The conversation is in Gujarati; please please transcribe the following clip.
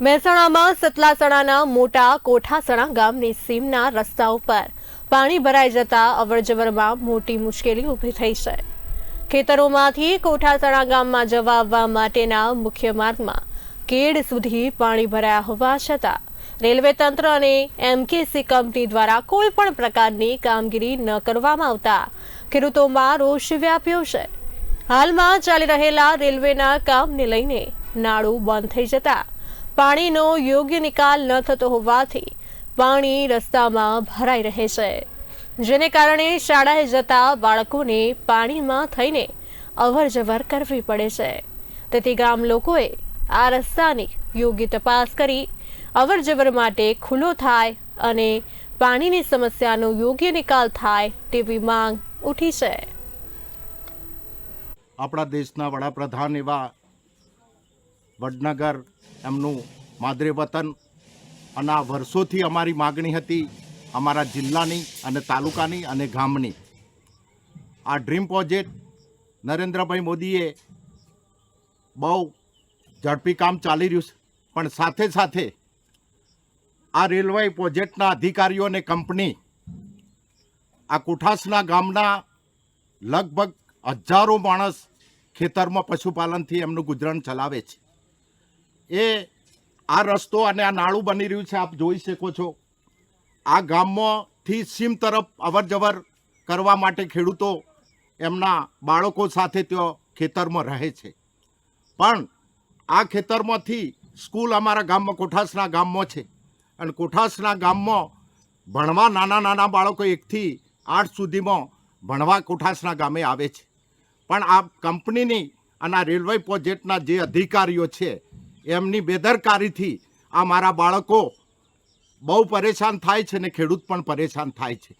મહેસાણામાં સતલાસણાના મોટા કોઠાસણા ગામની સીમના રસ્તા ઉપર પાણી ભરાઈ જતા અવરજવરમાં મોટી મુશ્કેલી ઊભી થઈ છે. ખેતરોમાંથી કોઠાસણા ગામમાં જવા આવવા માટેના મુખ્ય માર્ગમાં કેડ સુધી પાણી ભરાયા હોવા છતાં રેલવે તંત્ર અને એમકેસી કંપની દ્વારા કોઈ પણ પ્રકારની કામગીરી ન કરવામાં આવતા ખેડૂતોમાં રોષ વ્યાપ્યો છે. હાલમાં ચાલી રહેલા રેલવેના કામને લઈને નાળું બંધ થઈ જતા પાણીનો યોગ્ય નિકાલ ન થતો હોવાથી પાણી રસ્તામાં ભરાઈ રહે છે. જેને કારણે શાળાએ જતા બાળકોને પાણીમાં થઈને અવરજવર કરવી પડે છે. તેથી ગામ લોકોએ આ રસ્તાની યોગ્ય તપાસ કરી અવરજવર માટે ખુલ્લો થાય અને પાણીની સમસ્યાનો યોગ્ય નિકાલ થાય તેવી માંગ ઉઠી છે. આપણા દેશના વડાપ્રધાન એવા વડનગર એમનું માદરે વતન. અને આ વર્ષોથી અમારી માગણી હતી અમારા જિલ્લાની અને તાલુકાની અને ગામની. આ ડ્રીમ પ્રોજેક્ટ નરેન્દ્રભાઈ મોદીએ બહુ ઝડપી કામ ચાલી રહ્યું છે. પણ સાથે સાથે આ રેલવે પ્રોજેક્ટના અધિકારીઓ અને કંપની આ કુઠાસના ગામના લગભગ હજારો માણસ ખેતરમાં પશુપાલનથી એમનું ગુજરાન ચલાવે છે. એ આ રસ્તો અને આ નાળું બની રહ્યું છે, આપ જોઈ શકો છો. આ ગામમાંથી સીમ તરફ અવર જવર કરવા માટે ખેડૂતો એમના બાળકો સાથે ત્યાં ખેતરમાં રહે છે. પણ આ ખેતરમાંથી સ્કૂલ અમારા ગામમાં કોઠાસના ગામમાં છે અને કોઠાસના ગામમાં ભણવા નાના નાના બાળકો એકથી આઠ સુધીમાં ભણવા કોઠાસના ગામે આવે છે. પણ આ કંપનીની અને આ રેલવે પ્રોજેક્ટના જે અધિકારીઓ છે એમની બેદરકારીથી આ મારા બાળકો બહુ પરેશાન થાય છે ને ખેડૂત પણ પરેશાન થાય છે.